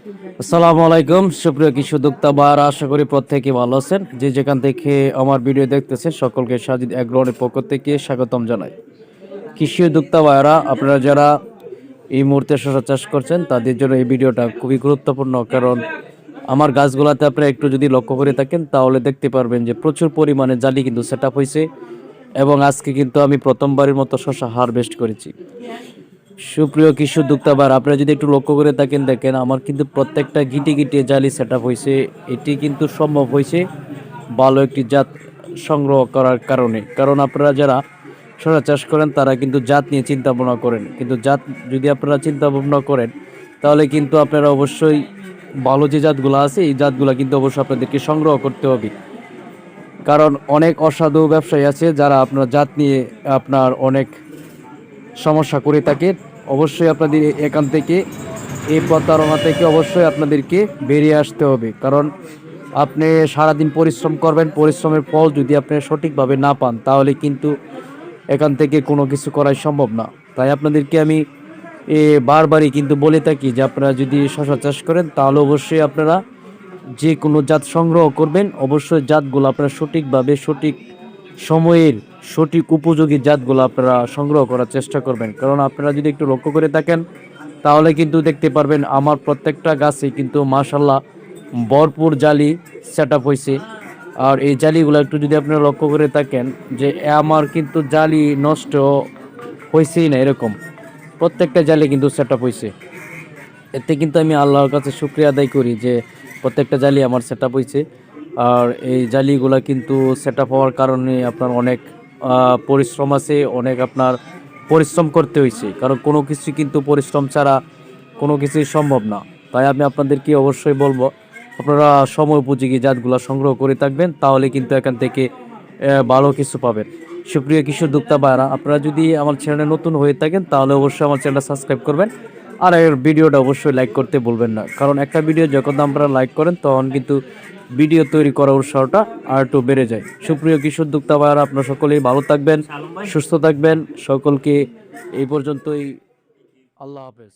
আসসালামু আলাইকুম। সুপ্রিয় কৃষি উদ্যোক্তা বারা আশা করি প্রত্যেকে ভালো আছেন। যে যেখান থেকে আমার ভিডিও দেখতেছেন, সকলকে সাজিদ এগ্রনের পক্ষ থেকে স্বাগতম জানাই। কৃষি উদ্যোক্তা বায়রা আপনারা যারা এই মুহূর্তে শশা চাষ করছেন, তাদের জন্য এই ভিডিওটা খুবই গুরুত্বপূর্ণ, কারণ আমার গাছগুলাতে আপনারা একটু যদি লক্ষ্য করে থাকেন, তাহলে দেখতে পারবেন যে প্রচুর পরিমাণে জালি কিন্তু সেট আপ হয়েছে এবং আজকে কিন্তু আমি প্রথমবারের মতো শশা হারভেস্ট করেছি। সুপ্রিয় কিশোর উদ্যোক্তাবার আপনারা যদি একটু লক্ষ্য করে থাকেন, দেখেন আমার কিন্তু প্রত্যেকটা গিটে গিটে জালি সেট আপ হয়েছে। এটি কিন্তু সম্ভব হয়েছে ভালো একটি জাত সংগ্রহ করার কারণে। কারণ আপনারা যারা সরা চাষ করেন, তারা কিন্তু জাত নিয়ে চিন্তা ভাবনা করেন। কিন্তু জাত যদি আপনারা চিন্তা ভাবনা করেন, তাহলে কিন্তু আপনারা অবশ্যই ভালো যে জাতগুলো আছে, এই জাতগুলো কিন্তু অবশ্যই আপনাদেরকে সংগ্রহ করতে হবে। কারণ অনেক অসাধু ব্যবসায়ী আছে যারা আপনার জাত নিয়ে আপনার অনেক সমস্যা করে থাকে, অবশ্যই আপনাদের এখান থেকে এই প্রতারণা থেকে অবশ্যই আপনাদেরকে বেরিয়ে আসতে হবে। কারণ আপনি সারাদিন পরিশ্রম করবেন, পরিশ্রমের ফল যদি আপনি সঠিকভাবে না পান, তাহলে কিন্তু এখান থেকে কোনো কিছু করাই সম্ভব না। তাই আপনাদেরকে আমি, এ, বারবারই কিন্তু বলে থাকি যে আপনারা যদি শশা চাষ করেন, তাহলে অবশ্যই আপনারা যে কোনো জাত সংগ্রহ করবেন। অবশ্যই জাতগুলো আপনারা সঠিকভাবে, সঠিক সময়ের সঠিক উপযোগী জাতগুলো আপনারা সংগ্রহ করার চেষ্টা করবেন। কারণ আপনারা যদি একটু লক্ষ্য করে থাকেন, তাহলে কিন্তু দেখতে পারবেন আমার প্রত্যেকটা গাছে কিন্তু মাশাল্লাহ ভরপুর জালি সেট আপ হয়েছে আর এই জালিগুলো একটু যদি আপনারা লক্ষ্য করে থাকেন, যে আমার কিন্তু জালি নষ্ট হয়েছেই না এরকম। প্রত্যেকটা জালি কিন্তু সেট আপ হয়েছে এতে কিন্তু আমি আল্লাহর কাছে শুক্রিয়া আদায় করি যে প্রত্যেকটা জালি আমার সেট আপ হয়েছে আর এই জালিগুলা কিন্তু সেট আপ হওয়ার কারণে আপনার অনেক পরিশ্রম আছে, অনেক আপনার পরিশ্রম করতে হয়েছে। কারণ কোনো কিছু কিন্তু পরিশ্রম ছাড়া কোনো কিছুই সম্ভব না। তাই আমি আপনাদেরকে অবশ্যই বলব, আপনারা সময় উপযোগী জাতগুলো সংগ্রহ করে থাকবেন, তাহলে কিন্তু এখান থেকে ভালো কিছু পাবেন। সুপ্রিয় কিশোর দুক্তা বায়রা আপনারা যদি আমার চ্যানেলে নতুন হয়ে থাকেন, তাহলে অবশ্যই আমার চ্যানেলটা সাবস্ক্রাইব করবেন। আর এর ভিডিওটা অবশ্যই লাইক করতে বলবেন না। কারণ একটা ভিডিও যখন আপনারা লাইক করেন, তখন কিন্তু ভিডিও তৈরি করার উৎসাহটা আর একটু বেড়ে যায়। সুপ্রিয় কিশোর দুক্তা বায়রা আপনার সকলেই ভালো থাকবেন, সুস্থ থাকবেন। সকলকে এই পর্যন্তই আল্লাহ হাফেজ।